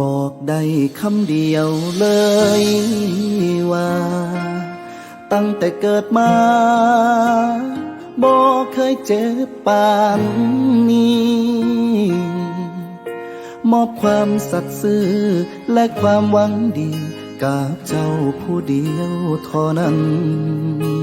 บอกได้คำเดียวเลยว่า ตั้งแต่เกิดมาบอกเคยเจ็บปานนี้ มอบความสัตย์ซื่อและความหวังดี กับเจ้าผู้เดียวเท่านั้น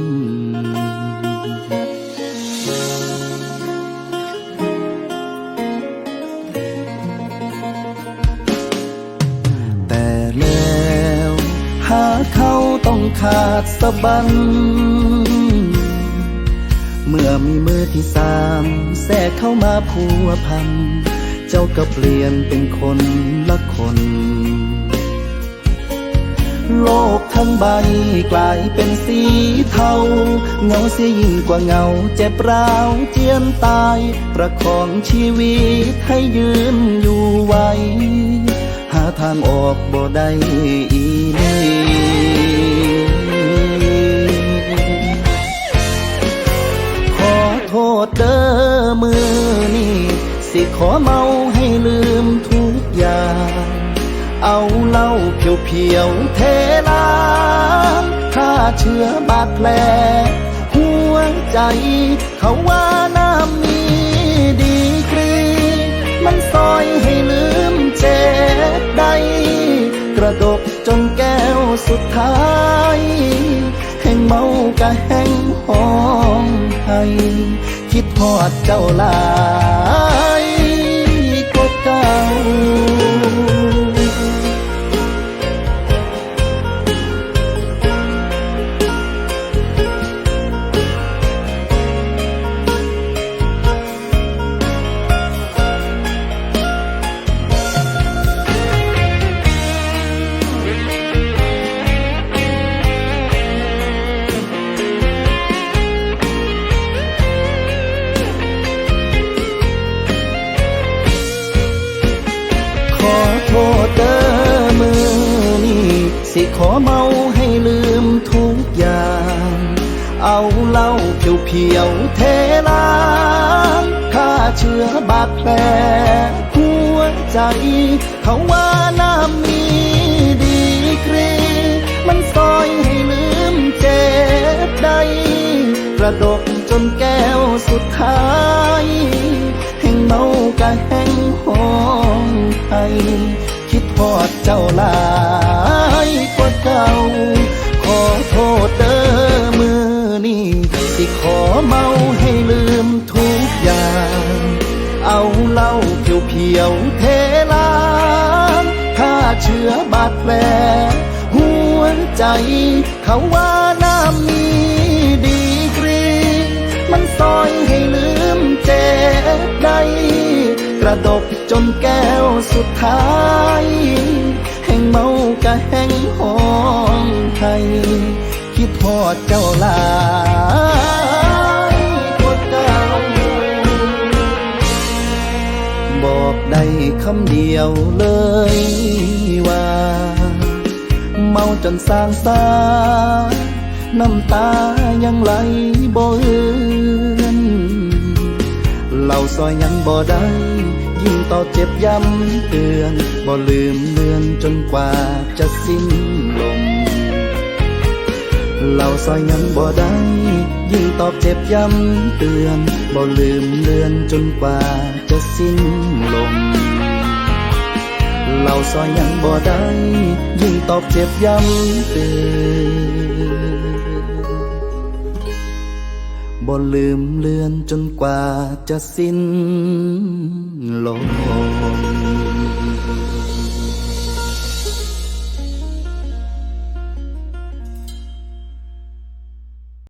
ขาดสะบัน เมื่อมีมือที่สามแทรกเข้ามาพัวพัน เจ้าก็เปลี่ยนเป็นคนละคน โลกทั้งใบกลายเป็นสีเทา เงาเสียยิ่งกว่าเงาเจ็บร้าวเจียนตาย ประคองชีวิตให้ยืนอยู่ไว้หาทางออกบ่ได้อีนี่ ษเด้อมือนี่สิขอเมาให้ลืมทุกอย่าง เอาเหล้าเพียวเพียวๆเทล้างฆ่าเชื้อบาดแผลหัวใจเขาว่าน้ำมีดีกรี มันซอยให้ลืมเจ็บได้กระดกจนแก้วสุดท้ายแห่งเมากะแห่งห้องไห้ คิดทอดเจ้าลา สิขอเมาให้ลืมทุกอย่าง เอาเหล้าเพียวเพียวๆเทล้างฆ่าเชื้อบาดแผลหัวใจ เขาว่าน้ำมีดีกรี มันซอยให้ลืมเจ็บได้กระดกจนแก้วสุดท้ายแห่งเมากะแห่งห้องไห้คิดทอดเจ้าลา เก่า ขอโทษเด้อมือนี่สิขอเมาให้ลืมทุกอย่าง เอาเหล้าเพียวเพียวๆเทล้างฆ่าเชื้อบาดแผลหัวใจ เขาว่าน้ำมีดีกรี มันซอยให้ลืมเจ็บได้กระดกจนแก้วสุดท้าย เมากะแห่งห้องไทย คิดทอดเจ้าลายกว่าเก่าบอกได้คำเดียวเลยว่า เมาจนสางสาน้ำตายังไหลบ่เอือนเราซอยยังบ่ได้ ต่อเจ็บย้ำเตือน บ่ลืมเลือนจนกว่าจะสิ้นลมเราซอยยังบ่ได้ ยิ่งตอบเจ็บย้ำเตือน บ่ลืมเลือนจนกว่าจะสิ้นลมเราซอยยังบ่ได้ ยิ่งตอบเจ็บย้ำเตือน บ่ลืมเลือนจนกว่าจะสิ้นลม